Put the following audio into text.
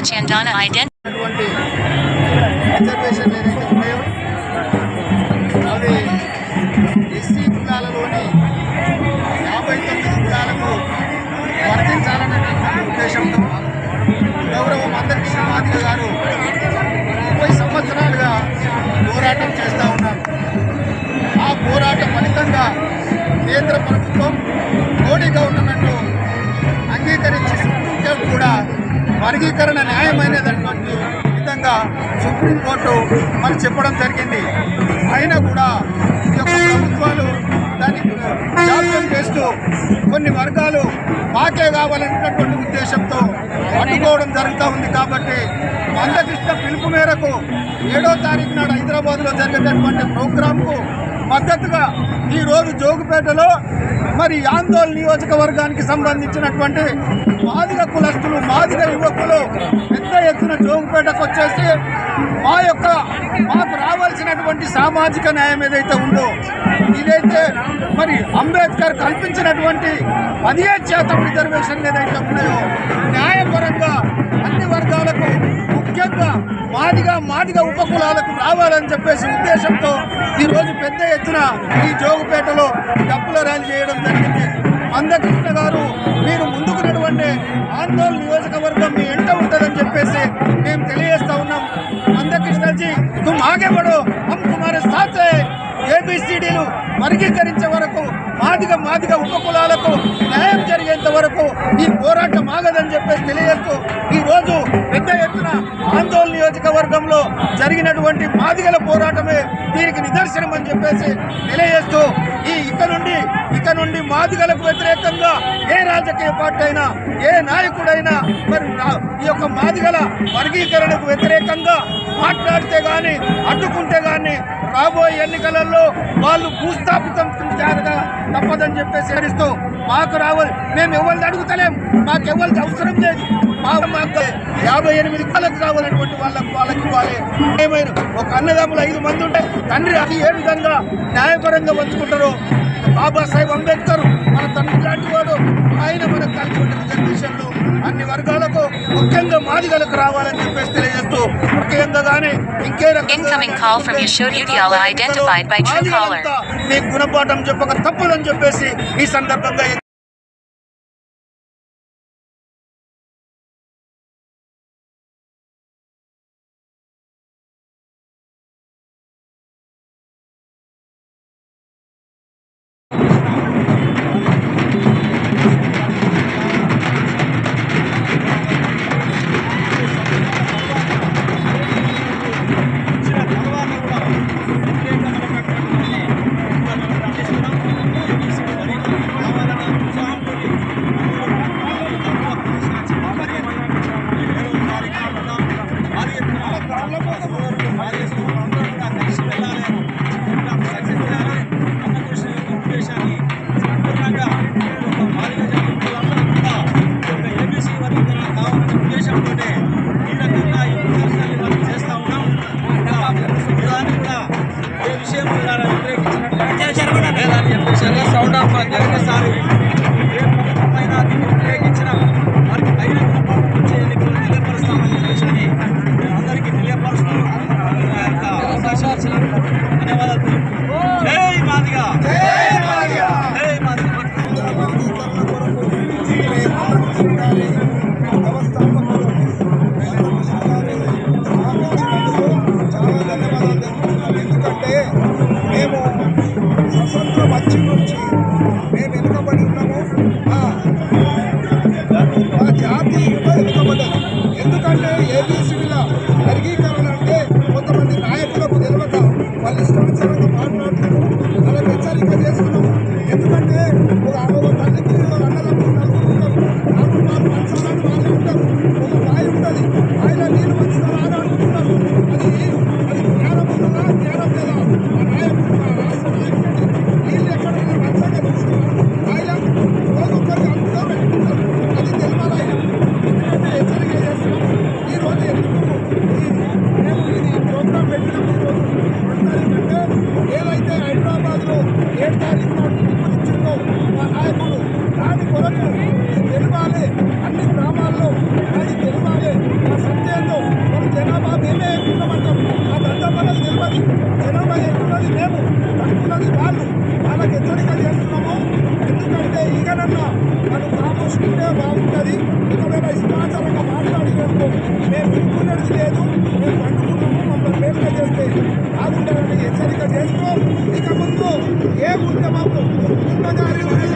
Donna ident- ఉన్నటువంటి ఏదైతే ఉన్నాయో అది ఎస్సీ కులాలలోని యాభై తొమ్మిది కులాలకు వర్తించాలనేటువంటి ఉద్దేశంతో గౌరవ మందకృష్ణ మాదిగ గారు ముప్పై సంవత్సరాలుగా పోరాటం చేస్తూ ఉన్నారు. ఆ పోరాట ఫలితంగా కేంద్ర ప్రభుత్వం మోడీ గవర్నమెంట్ అంగీకరి వర్గీకరణ న్యాయమైనటువంటి విధంగా సుప్రీంకోర్టు మరి చెప్పడం జరిగింది. అయినా కూడా ఈ యొక్క ప్రభుత్వాలు దాన్ని జాప్యం చేస్తూ కొన్ని వర్గాలు మాకే కావాలనేటటువంటి ఉద్దేశంతో అడ్డుకోవడం జరుగుతూ ఉంది కాబట్టి మందకృష్ణ పిలుపు మేరకు ఏడో తారీఖు నాడు హైదరాబాద్లో జరిగేటటువంటి ప్రోగ్రాంకు మద్దతుగా ఈ రోజు జోగుపేటలో మరి ఆందోళన నియోజకవర్గానికి సంబంధించినటువంటి మాదిగ కులస్తులు మాదిగ యువకులు పెద్ద ఎత్తున జోగుపేటకు వచ్చేసి మా యొక్క మాకు రావాల్సినటువంటి సామాజిక న్యాయం ఏదైతే ఉందో ఇదైతే మరి అంబేద్కర్ కల్పించినటువంటి పదిహేను శాతం రిజర్వేషన్లు ఏదైతే ఉన్నాయో న్యాయపరంగా అన్ని వర్గాలకు ముఖ్యంగా మాదిగా మాదిగా ఉపకులాలకు రావాలని చెప్పేసి ఉద్దేశంతో ఈరోజు పెద్ద ఎత్తున ఈ జోగుపేటలో డబ్బుల ర్యాలీ చేయడం జరిగింది. మందకృష్ణ గారు మీరు ముందుకు నడవండి ఆందోళన నియోజకవర్గం మీ ఎంట ఉంటుందని చెప్పేసి మేము తెలియజేస్తా ఉన్నాం. మందకృష్ణజీ తుమ్ ఆగే పడో హమ్ తుమారే సాత్ ఏబిసిడీలు వర్గీకరించే వరకు మాదిగ మాదిగ ఉపకులాలకు న్యాయం జరిగేంత వరకు ఈ పోరాటం ఆగదని చెప్పేసి తెలియజేస్తూ ఈరోజు పెద్ద ఎత్తున ఆందోళన నియోజకవర్గంలో జరిగినటువంటి మాదిగల పోరాటమే దీనికి నిదర్శనం అని చెప్పేసి తెలియజేస్తూ ఈ ఇక నుండి ఇక నుండి మాదిగలకు వ్యతిరేకంగా ఏ రాజకీయ పార్టీ అయినా ఏ నాయకుడైనా మరి ఈ యొక్క మాదిగల వర్గీకరణకు వ్యతిరేకంగా మాట్లాడితే గాని అడ్డుకుంటే గాని రాబోయే ఎన్నికలలో వాళ్ళు భూస్థాపితం చేయాలిగా తప్పదని చెప్పేసి హరిస్తూ మాకు రావాలి మేము ఎవరిని అడుగుతలేం మాకు ఎవరికి అవసరం లేదు. మాకు యాభై ఎనిమిది కాలకు రావాలన్నటువంటి వాళ్ళకు వాళ్ళకి ఇవ్వాలి. ఏమైనా ఒక అన్నదమ్ములు ఐదు మంది ఉంటే తండ్రి అది ఏ విధంగా న్యాయపరంగా పంచుకుంటారో బాబాసాహెబ్ అంబేద్కర్ మన తండ్రి లాంటి వాడు. ఆయన మనకు కలిసి రిజర్వేషన్లు అన్ని వర్గాలకు ముఖ్యంగా మాదిగలకు రావాలని చెప్పేసి తెలియజేస్తూ ముఖ్యంగా కానీ ఇంకే రకంగా మీకు గుణపాఠం చెప్పక తప్పదని చెప్పేసి ఈ సందర్భంగా అధికారిస్తున్నాడు పిలుపునిచ్చిందో మా నాయకుడు దాని కొరకు ఈ అన్ని గ్రామాల్లో అది తెలుగాలే మా సత్యంలో మన జనాభా మేమే ఎక్కున్నామంటాం ఆ దంతా మనకు తెలియదు జనాభా ఎక్కున్నది మేము తక్కువది వాళ్ళు వాళ్ళకి హెచ్చరిక చేస్తున్నాము ఎందుకంటే ఈగనన్నా మనం కామోసుకుంటే బాగుంటుంది ఒకవేళ ఇష్టాచారంగా మాట్లాడినందుకు మేము వినుకునేది లేదు Segunda, vamos. Una carrera,